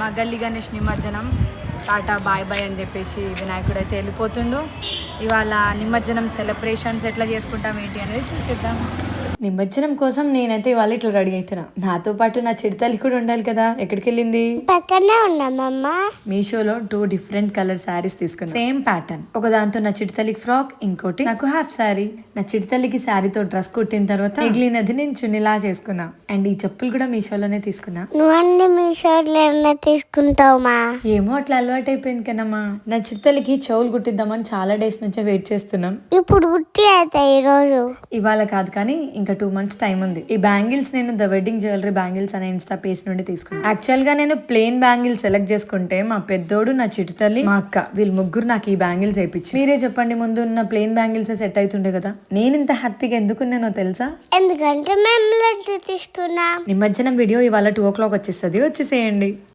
మా గల్లీ గణేష్ నిమజ్జనం. టాటా బాయ్ బాయ్ అని చెప్పేసి వినాయకుడు అయితే వెళ్ళిపోతుండు. ఇవాళ నిమజ్జనం సెలబ్రేషన్స్ ఎట్లా చేసుకుంటాం ఏంటి అనేది చూసేద్దాం. నిమజ్జనం కోసం నేనైతే ఇవాళ ఇట్లా రెడీ అవుతున్నా నాతో పాటు నా చిడతల్లి కూడా ఉండాలి కదా. ఎక్కడికి వెళ్ళింది పక్కనే ఉన్నామమ్మ మీషోలో టూ డిఫరెంట్ కలర్ శారీస్ తీసుకున్నా. Same pattern. ఒక దాంతో నా చిడతల్లికి ఫ్రాక్ ఇంకోటి నాకు హాఫ్ శారీ. నా చిడతల్లికి శారీతో డ్రెస్ కుట్టిన తర్వాత మిగిలినది నేను చున్నిలా చేసుకున్నా. అండ్ ఈ చెప్పులు కూడా మీషోలోనే తీసుకున్నా. నువ్వు అన్ని మీ షర్ట్లు ఏమన్నా తీసుకుంటావుమా ఏమో అట్లా అలవాటు అయిపోయింది కదమ్మా. నా చిడతల్లికి చెవులు కుట్టిద్దామని చాలా డేస్ నుంచే వెయిట్ చేస్తున్నాం. ఇప్పుడు అవుతాయి ఈరోజు. ఇవాళ కాదు కానీ ఇంకా టూ మంత్స్ టైం ఉంది. ఈ బ్యాంగిల్స్ నేను ద వెడ్డింగ్ జ్యువెలరీ బ్యాంగిల్స్ అనే ఇన్స్టా పేజ్ నుండి తీసుకున్నాను యాక్చువల్గా నేను ప్లేన్ బ్యాంగిల్స్ సెలెక్ట్ చేసుకుంటే మా పెద్దోడు నా చిట్టుతల్లి మా అక్క వీళ్ళు ముగ్గురు నాకు ఈ బ్యాంగిల్స్ వేయించి. మీరే చెప్పండి ముందు ఉన్న ప్లేన్ బ్యాంగిల్స్ సెట్ అవుతుండే కదా. నేను ఇంత హ్యాపీగా ఎందుకున్నానో తెలుసా? ఎందుకంటే మేము లడ్డు తీసుకున్నాం. నిమజ్జనం వీడియో ఇవాళ టూ ఓ క్లాక్ వచ్చేస్తుంది. వచ్చేసేయండి.